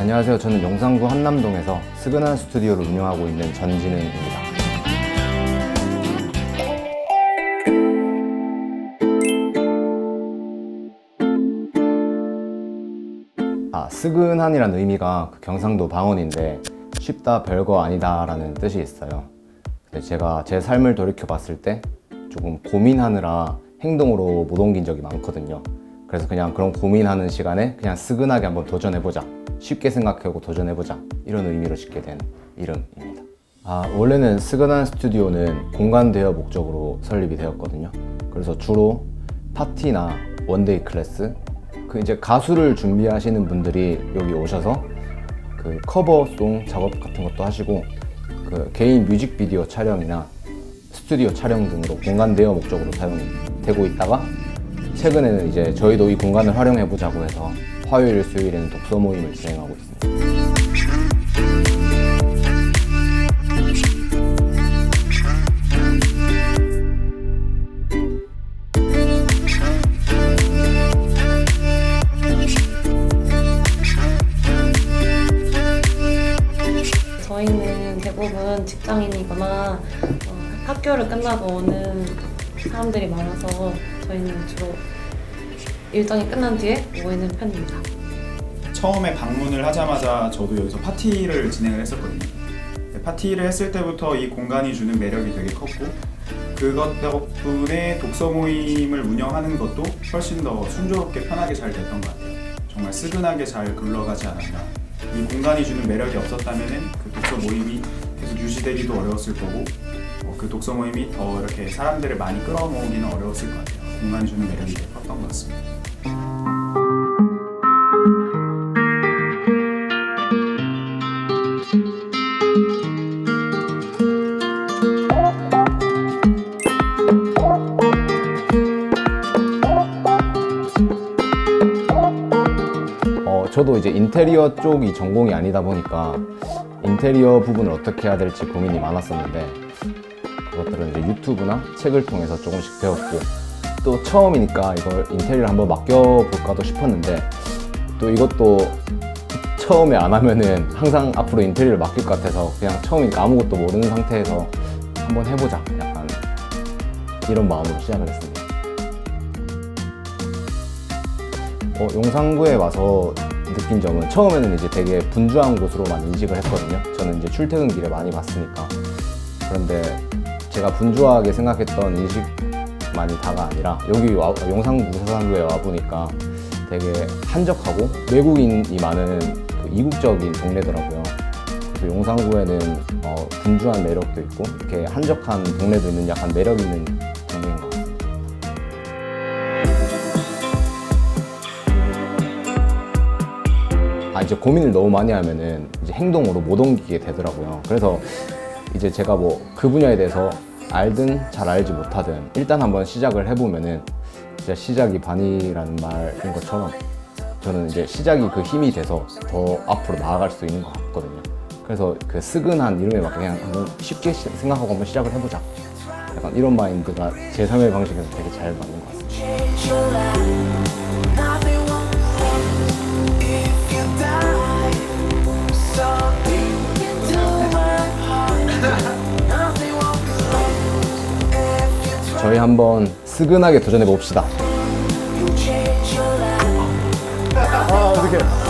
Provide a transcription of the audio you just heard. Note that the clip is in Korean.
안녕하세요. 저는 용산구 한남동에서 스그난 스튜디오를 운영하고 있는 전진행입니다. 아, 스근한이라는 의미가 그 경상도 방언인데 쉽다 별거 아니다라는 뜻이 있어요. 근데 제가 제 삶을 돌이켜 봤을 때 조금 고민하느라 행동으로 못 옮긴 적이 많거든요. 그래서 그냥 그런 고민하는 시간에 그냥 스근하게 한번 도전해보자. 쉽게 생각하고 도전해보자. 이런 의미로 짓게 된 이름입니다. 아, 원래는 스근한 스튜디오는 공간 대여 목적으로 설립이 되었거든요. 그래서 주로 파티나 원데이 클래스, 그 이제 가수를 준비하시는 분들이 여기 오셔서 그 커버송 작업 같은 것도 하시고 그 개인 뮤직비디오 촬영이나 스튜디오 촬영 등으로 공간 대여 목적으로 사용이 되고 있다가 최근에는 이제 저희도 이 공간을 활용해 보자고 해서 화요일, 수요일에는 독서 모임을 진행하고 있습니다. 저희는 대부분 직장인이거나 어, 학교를 끝나고 오는 사람들이 많아서 저희는 주로 일정이 끝난 뒤에 모이는 편입니다. 처음에 방문을 하자마자 저도 여기서 파티를 진행을 했었거든요. 네, 파티를 했을 때부터 이 공간이 주는 매력이 되게 컸고 그것 덕분에 독서 모임을 운영하는 것도 훨씬 더 순조롭게 편하게 잘 됐던 것 같아요. 정말 스근하게 잘 굴러가지 않았나. 이 공간이 주는 매력이 없었다면 그 독서 모임이 계속 유지되기도 어려웠을 거고 어, 그 독서 모임이 더 이렇게 사람들을 많이 끌어모으기는 어려웠을 것 같아요. 공간이 주는 매력이 되게 컸던 것 같습니다. 어, 저도 이제 인테리어 쪽이 전공이 아니다 보니까 인테리어 부분을 어떻게 해야 될지 고민이 많았었는데 그것들은 이제 유튜브나 책을 통해서 조금씩 배웠고 또 처음이니까 이걸 인테리어를 한번 맡겨볼까도 싶었는데 또 이것도 처음에 안 하면은 항상 앞으로 인테리어를 맡길 것 같아서 그냥 처음이니까 아무것도 모르는 상태에서 한번 해보자 약간 이런 마음으로 시작을 했습니다. 어, 용산구에 와서 느낀 점은 처음에는 이제 되게 분주한 곳으로만 인식을 했거든요. 저는 이제 출퇴근 길에 많이 봤으니까. 그런데 제가 분주하게 생각했던 인식만이 다가 아니라 여기 와, 용산구 사산구에 와 보니까 되게 한적하고 외국인이 많은 그 이국적인 동네더라고요. 그래서 용산구에는 어, 분주한 매력도 있고 이렇게 한적한 동네도 있는 약간 매력 있는 동네인 것 같아요. 아 이제 고민을 너무 많이 하면은 이제 행동으로 못 옮기게 되더라고요. 그래서 이제 제가 뭐 그 분야에 대해서 알든 잘 알지 못하든 일단 한번 시작을 해보면은 진짜 시작이 반이라는 말인 것처럼 저는 이제 시작이 그 힘이 돼서 더 앞으로 나아갈 수 있는 것 같거든요. 그래서 그 스근한 이름에 맞게 그냥 한번 쉽게 시- 생각하고 한번 시작을 해보자. 약간 이런 마인드가 제 삶의 방식에서 되게 잘 맞는 것 같습니다. 한번 스근하게 도전해 봅시다. 아 어떡해.